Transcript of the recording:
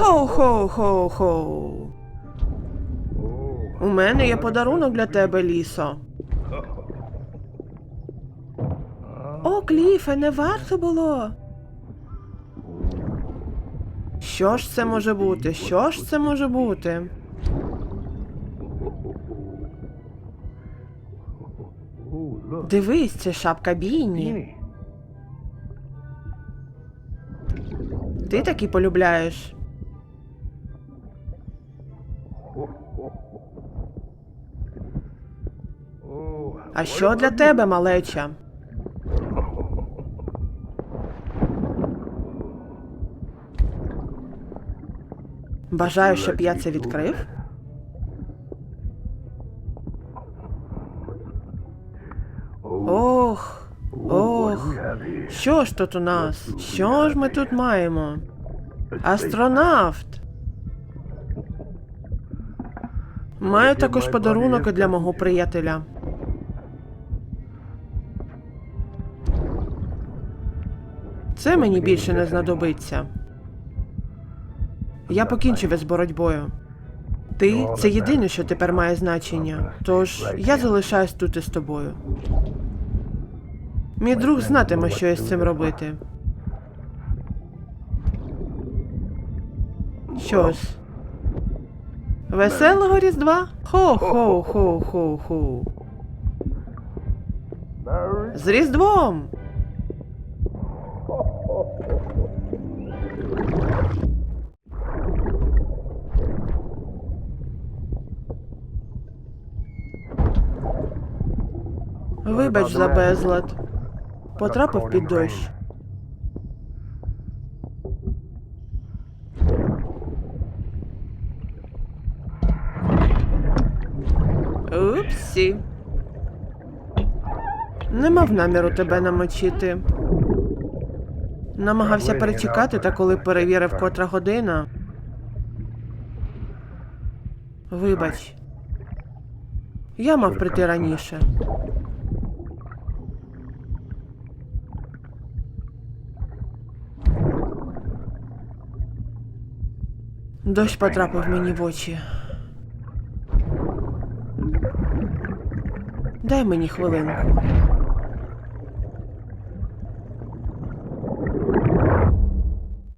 Хоу-хоу-хоу-хоу. У мене є подарунок для тебе, лісо. О, Кліфе, не варто було. Що ж це може бути? Що ж це може бути? Дивись, це шапка Біні. Ти такі полюбляєш. А що для тебе, малеча? Бажаю, щоб я це відкрив. Ох, ох. Що ж тут у нас? Що ж ми тут маємо? Астронавт. Маю також подарунок для мого приятеля. Це мені більше не знадобиться. Я покінчив із боротьбою. Ти це єдине, що тепер має значення. Тож я залишаюсь тут із тобою. Мій друг знатиме, що із цим робити. Що ж, веселого Різдва? Хо-хо-хо-хо-хо. З Різдвом! Вибач за безлад. Потрапив під дощ. Упсі. Не мав наміру тебе намочити. Намагався перечекати, та коли перевірив котра година. Вибач. Я мав прийти раніше. Дощ потрапив мені в очі. Дай мені хвилинку.